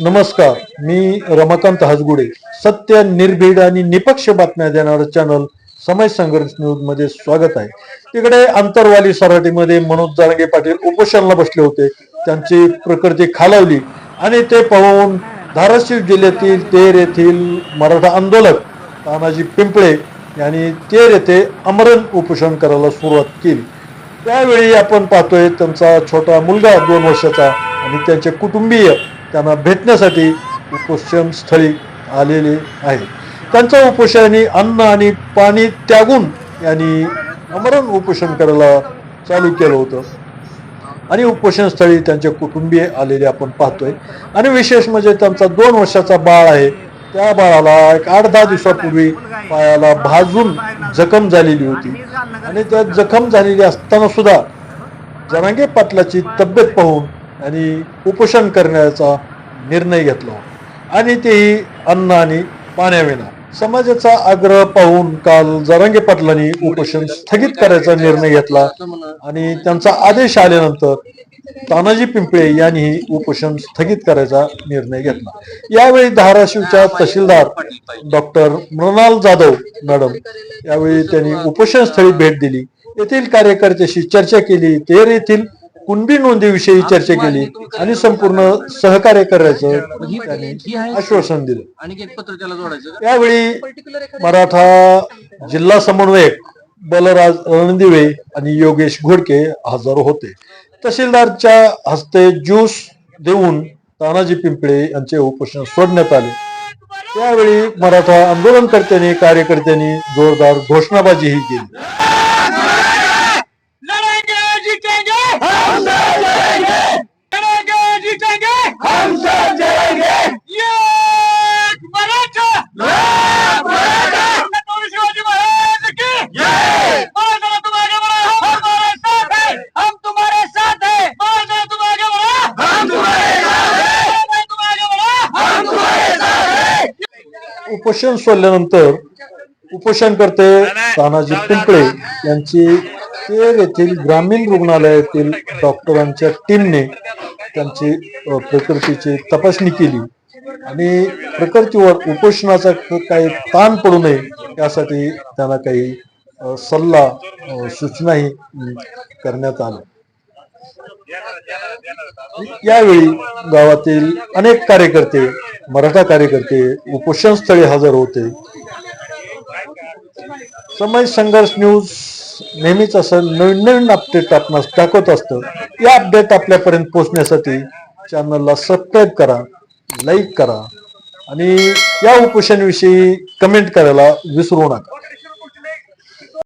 नमस्कार मी रमाकांत हसगुडे सत्य निर्भीड आणि निपक्ष बातम्या देणारं चॅनल समय संघर्ष न्यूजमध्ये स्वागत आहे. तिकडे आंतरवाली सराटीमध्ये मनोज जारंगे पाटील उपोषणाला बसले होते. त्यांची प्रकृती खालावली आणि ते पाहून धाराशिव जिल्ह्यातील तेर येथील मराठा आंदोलक तानाजी पिंपळे यांनी तेर येथे अमरण उपोषण करायला सुरुवात केली. त्यावेळी आपण पाहतोय त्यांचा छोटा मुलगा दोन वर्षाचा आणि त्यांचे कुटुंबीय त्यांना भेटण्यासाठी उपोषण स्थळी आलेले आहे त्यांच्या उपोषणाने अन्न आणि पाणी त्यागून यांनी अमरण उपोषण करायला चालू केलं होतं. आणि उपोषण स्थळी त्यांचे कुटुंबीय आलेले आपण पाहतोय. आणि विशेष म्हणजे त्यांचा दोन वर्षाचा बाळ आहे. त्या बाळाला एक आठ दहा दिवसापूर्वी पायाला भाजून जखम झालेली होती. आणि त्या जखम झालेली असताना सुद्धा जरांगे पाटलाची तब्येत पाहून आणि उपोषण करण्याचा निर्णय घेतला. आणि तेही अन्न आणि पाण्याविना. समाजाचा आग्रह पाहून काल जरांगे पाटलांनी उपोषण स्थगित करायचा निर्णय घेतला आणि त्यांचा आदेश आल्यानंतर तानाजी पिंपळे यांनीही उपोषण स्थगित करायचा निर्णय घेतला. यावेळी धाराशिवच्या तहसीलदार डॉक्टर मृणाल जाधव मॅडम यावेळी त्यांनी उपोषण स्थळी भेट दिली. येथील कार्यकर्त्याशी चर्चा केली. तेर येथील कुणबी नोंदीविषयी चर्चा केली आणि संपूर्ण सहकार्य करायचं आश्वासन दिलं. आणि एक पत्र त्याला जोडायचं का? यावेळी मराठा जिल्हा समन्वयक बलराज रणदिवे आणि योगेश घोडके हजर होते. तहसीलदारच्या हस्ते ज्यूस देऊन तानाजी पिंपळे यांचे उपोषण सोडण्यात आले. त्यावेळी मराठा आंदोलनकर्त्यांनी कार्यकर्त्यांनी जोरदार घोषणाबाजीही केली. उपोषण सोडल्यानंतर उपोषणकर्ते तानाजी पिंपळे यांची तेर येथील ग्रामीण रुग्णालयातील डॉक्टरांच्या टीमने त्यांची प्रकृतीची तपासणी केली. आणि प्रकृतीवर उपोषणाचा काही ताण पडू नये यासाठी त्यांना काही सल्ला सूचनाही करण्यात आल्या. यावेळी गावातील अनेक कार्यकर्ते मराठा कार्यकर्ते उपोषण स्थळी हजर होते. समय संघर्ष न्यूज नेहमीच असं नवीन नवीन अपडेट आपण दाखवत असतं. या अपडेट आपल्यापर्यंत पोहोचण्यासाठी चॅनलला सबस्क्राईब करा लाईक करा आणि या उपोषणाविषयी कमेंट करायला विसरू नका.